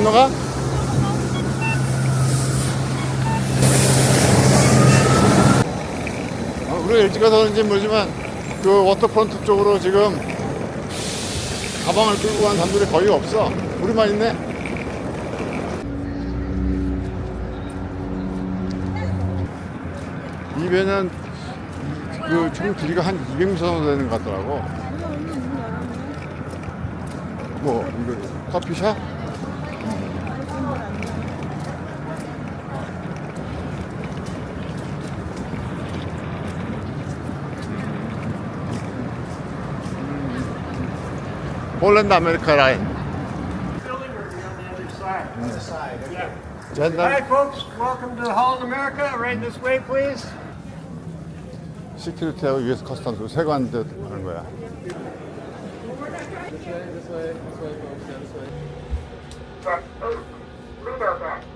건너가? 어, 우리 일찍 가서 그런지 모르지만 그 워터프론트 쪽으로 지금 가방을 끌고 간 사람들이 거의 없어. 우리만 있네. 이 배는 그총 길이가 한 200m 정도 되는 것 같더라고. 뭐 이거 커피숍? 폴란드 아메리카 라인. building or you're on the other side? On the side, okay. 젠단 Hi, folks. Welcome to Holland America. Right this way, please. 시큐리티하고 US 커스텀 세관 듯 하는 거야. 어우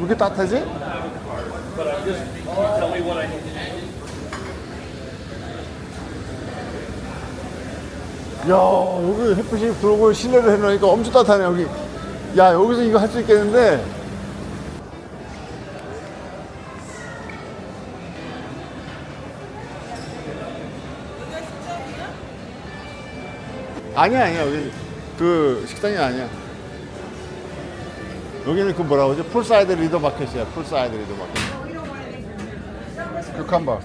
왜 이렇게 따뜻하지? 야 여기 햇빛이 들어오고 실내를 해놓으니까 엄청 따뜻하네 여기. 야 여기서 이거 할 수 있겠는데? 아니야 아니야. 여기 그 식당이 아니야 여기는 그 뭐라고 하죠 풀사이드 리더 마켓이야 풀사이드 리더 마켓 큐캄버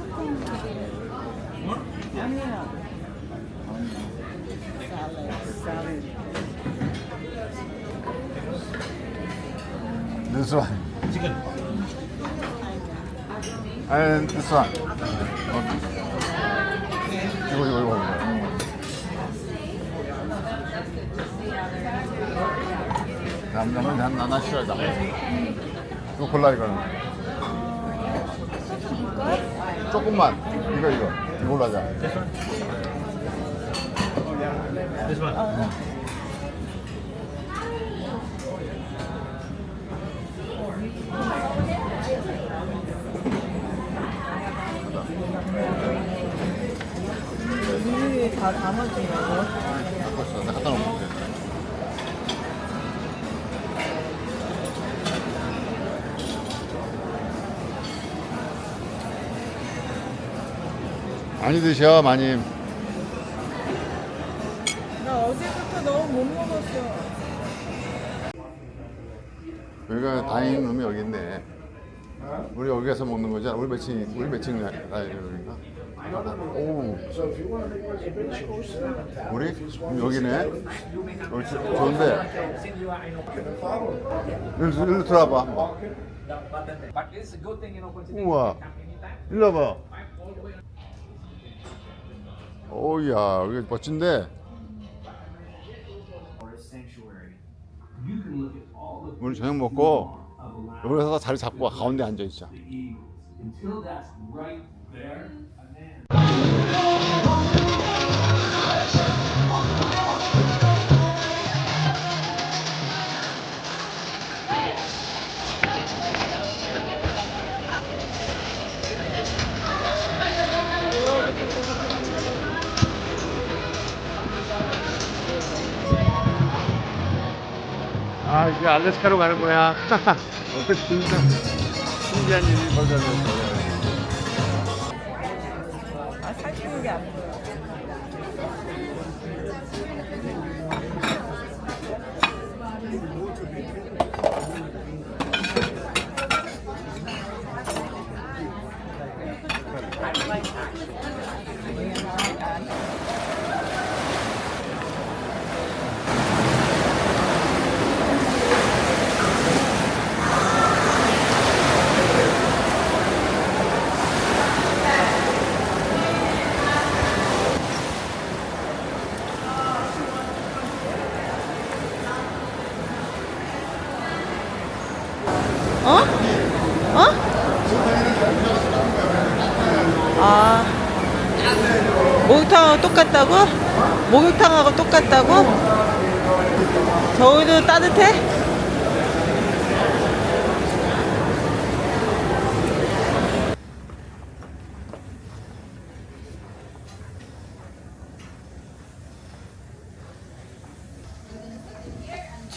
This one. Okay. 이거 이거 이거. 남남은 난 나나 싫어해 나. 이거 골라 이거는. 조금만. 이거 이거. 이거 골라자. 이게 다 담아주는 많이 드셔 많이. 나 어제부터 너무 못 먹었어. 여기가 다이닝룸이 여기 있네 우리 여기 가서 먹는 거잖아 우리 매칭 우리 매칭 다이닝룸인가? 오. 우리? 그럼 여기네. 여기 조- 좋은데. 일로, 일로 들어와봐 한번. But it's a good thing, you know, considering 우와. you can come anytime. 일로 와봐 오야 여기 멋진데 오늘 저녁 먹고 여기서 자리 잡고 가운데 앉아 있자 아 이제 알래스카로 가는 거야. 진짜. 신기한 일이 벌어졌네. 아, 여기도 따뜻해?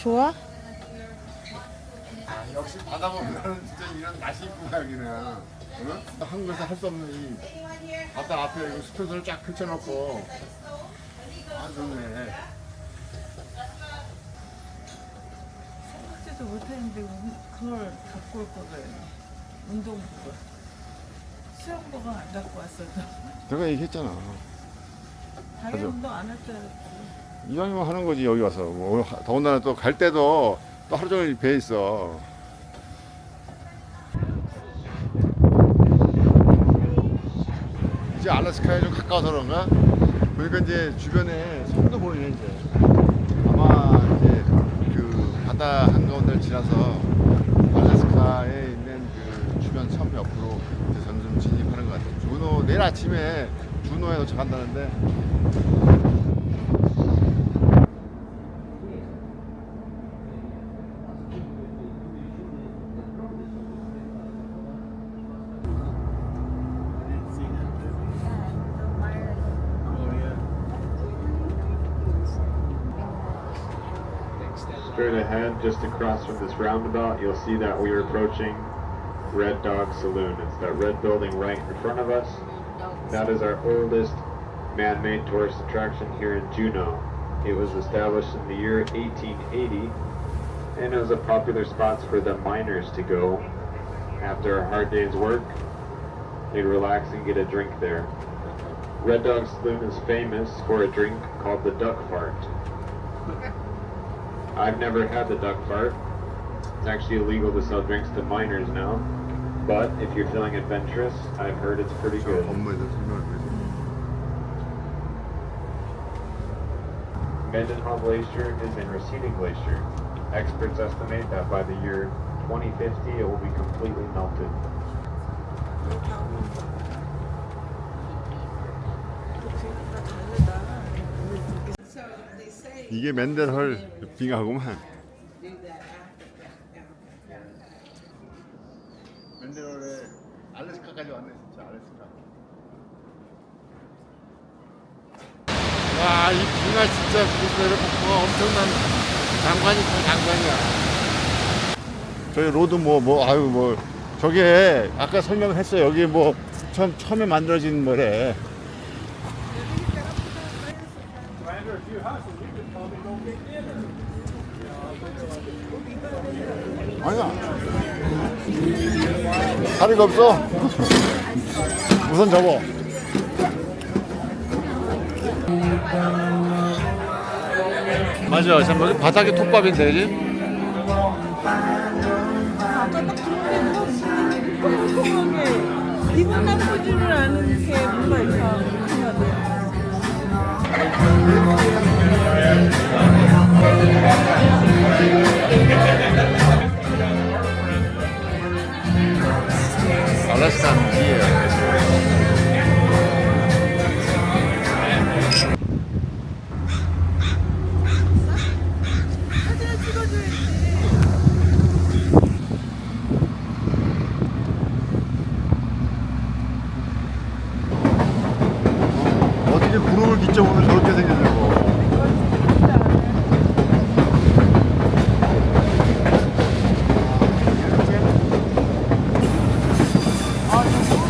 좋아? 아, 역시 바다 보면 진짜 이런 날씨 이쁘다 여기는 응? 한국에서 할 수 없는 이 바다 앞에 이 스페셜 쫙 펼쳐놓고 아 좋네 생각지도 못했는데 그걸 갖고 올 거를 운동복을 수영복은 안 갖고 왔어도 내가 얘기했잖아. 다른 맞아. 운동 안 알았지 이왕이면 하는 거지 여기 와서. 뭐, 더군다나 또 갈 때도 또 하루 종일 배에 있어. 이제 알래스카에 좀 가까워서 그런가? 보니까 이제 주변에 섬도 보이네 이제. 바다 한가운데를 지나서 알래스카에 있는 그 주변 섬 옆으로 이제 점점 진입하는 것 같아요. 주노 내일 아침에 주노에 도착한다는데 just across from this roundabout, you'll see that we are approaching Red Dog Saloon. It's that red building right in front of us. That is our oldest man-made tourist attraction here in Juneau. It was established in the year 1880, and it was a popular spot for the miners to go after a hard day's work. They'd relax and get a drink there. Red Dog Saloon is famous for a drink called the Duck Fart. I've never had the duck fart. It's actually illegal to sell drinks to minors now. But if you're feeling adventurous, I've heard it's pretty good. Mendenhall Glacier is in receding glacier. Experts estimate that by the year 2050, it will be completely melted. 이게 맨델헐 빙하구만. 맨델헐에 알래스카까지 왔네 진짜 알래스카. 와, 이 빙하 진짜 그대로 뭐 엄청난 장관이 장관이야. 저희 로드 뭐 뭐 아유 뭐 저게 아까 설명했어요. 여기 뭐 처음 처음에 만들어진 뭐래. 아니야. 다리가 없어. 우선 접어. 맞아. 참 여기 바닥에 톱밥인데, 그지? 기분 나쁘지를 않은 게 뭔가 이상하다 알라스칸 비에. 사진을 찍어줘야지 어떻게 구름을 기점으로 저렇게 생겼냐고.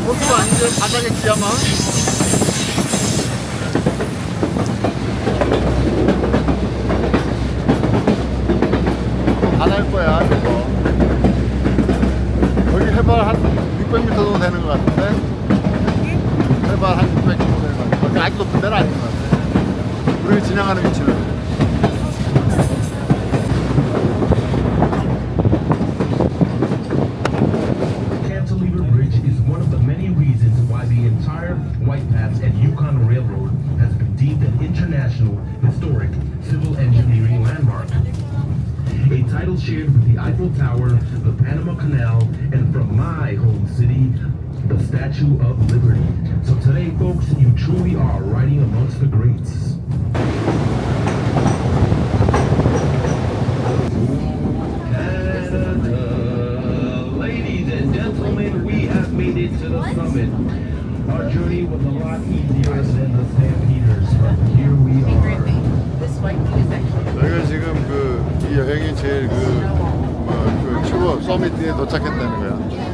호수 아닌데 바 Yukon Railroad has been deemed an international historic civil engineering landmark. A title shared with the Eiffel Tower, the Panama Canal, and from my home city, the Statue of Liberty. So today, folks, you truly are riding amongst the greats. Canada. Uh, ladies and gentlemen, we have made it to the summit. Our journey was a lot easier than the Stampeders, but here we are. 저희가 지금 그 이 여행이 제일 그뭐그 뭐, 그 추워 서밋에 도착했다는 거야.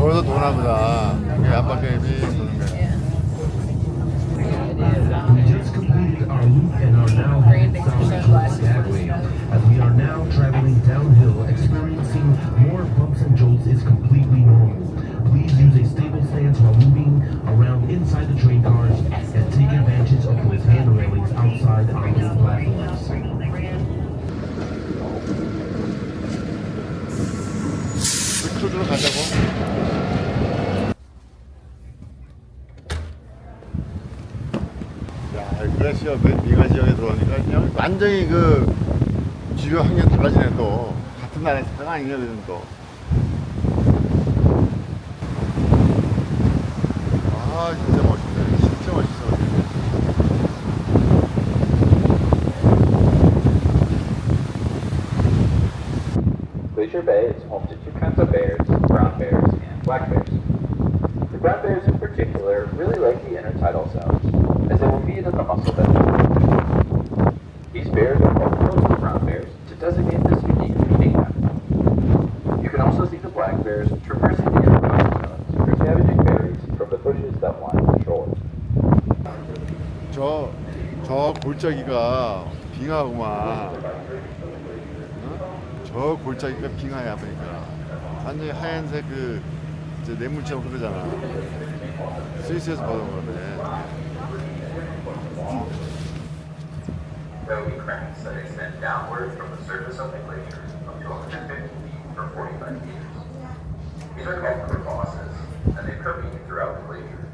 여기서 도나 보다. 이게 안바퀴 도 야, 글래시어 미가 지역에 들어오니까 그냥 완전히 그 주변 환경이 달라지네 또. 같은 나라에 살아 아니거든 또. 아, 진짜 멋있네. 진짜 멋있어. Glacier Bay is home to two kinds of bears, brown bears and black bears. The brown bears particular really like the intertidal zones, as they will feed on the mussel vegetables. These bears are called coastal brown bears to designate this unique feeding pattern. You can also see the black bears traversing the intertidal zones for scavenging berries from the bushes that line the shore. 저, 저 골짜기가 빙하구만. 어? 저 골짜기가 빙하야 보니까. 완전히 하얀색 그 이제 뇌물처럼 흐르잖아. 스위스에서 보던 거네. There will be cracks that extend downward from the surface of the glacier up to 150 feet for 45 meters. These are called crevasses, and they permeate throughout the glacier.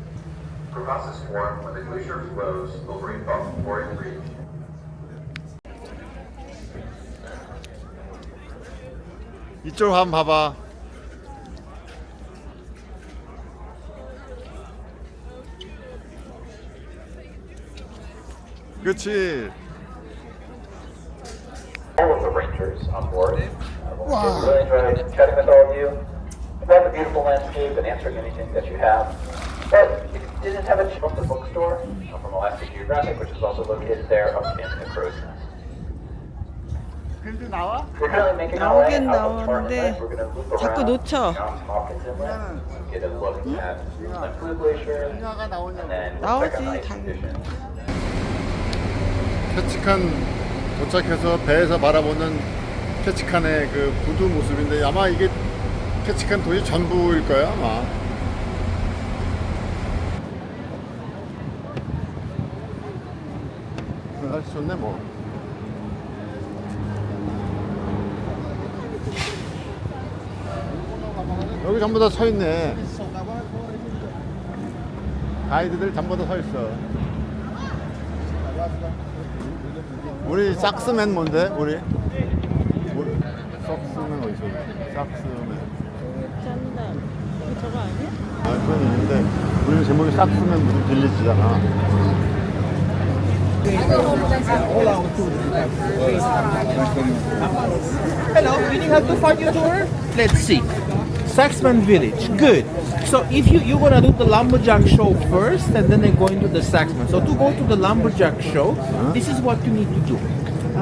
Crevasses form when the glacier flows over a bump or a ridge. 이쪽 한번 봐봐. 그렇지. All of the rangers on board. Uh, we really enjoyed chatting with all of you about the beautiful landscape and answering anything that you have. But if you didn't have a chance from the bookstore uh, from Elastic Geographic, which is also located there up in the crow's nest. 근데 나와? We're currently making our way 나오긴 out of Martin 나오는데 Inlet. We're gonna loop 자꾸 around 놓쳐. Johns Hopkins Inlet, get a look at Lempu Glacier, 빙하가 and 나오냐고. then check 나오지, out the ice 당연히. 캐치칸 도착해서 배에서 바라보는 캐치칸의 그 구두 모습인데 아마 이게 캐치칸 도시 전부일 거야 아마. 날씨 좋네 뭐. 여기 전부 다 서 있네. 가이드들 전부 다 서 있어. 우리 삭스맨 뭔데? 우리? 뭐, 삭스맨 어디 있어? 삭스맨. 짠다. 이거 저거 아니야? 아, 그건 있는데 우리는 제목이 삭스맨 무슨 빌리지잖아. Hello, meaning how to find your tour? Let's see. Saxman Village, good. So if you you're gonna do the lumberjack show first, and then they're going to the Saxman. So to go to the lumberjack show, uh-huh. this is what you need to do.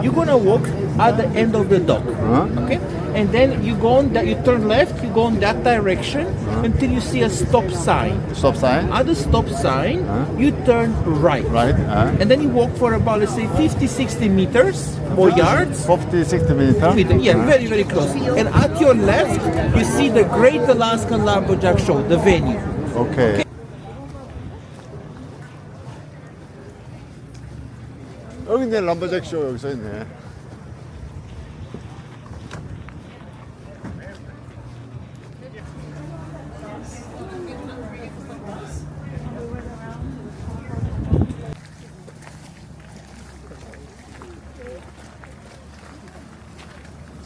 You're gonna walk at the end of the dock. Huh? Okay? And then you go on that you turn left, you go in that direction huh? until you see a stop sign. Stop sign? At the stop sign, huh? you turn right. Right. Huh? And then you walk for about let's say 50, 60 meters or yards. 50, 60 meters. Meter. Yeah, huh? very, very close. And at your left you see the Great Alaskan Lumberjack Show, the venue. Okay. okay. 여기 있네 럼버잭 쇼 여기 서 있네.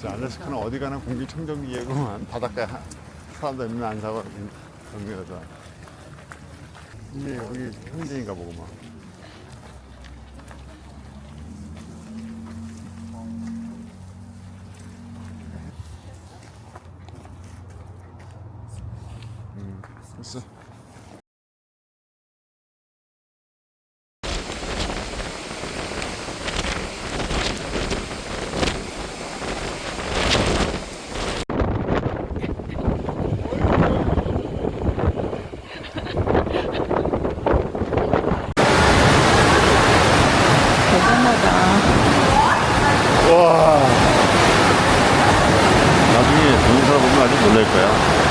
자, 알래스카는 어디 가나 공기청정기구만 바닷가에 하- 사람도 있는 안 사고 정리하다. 이게 여기 현지인가 보구만. 놀랄 거야.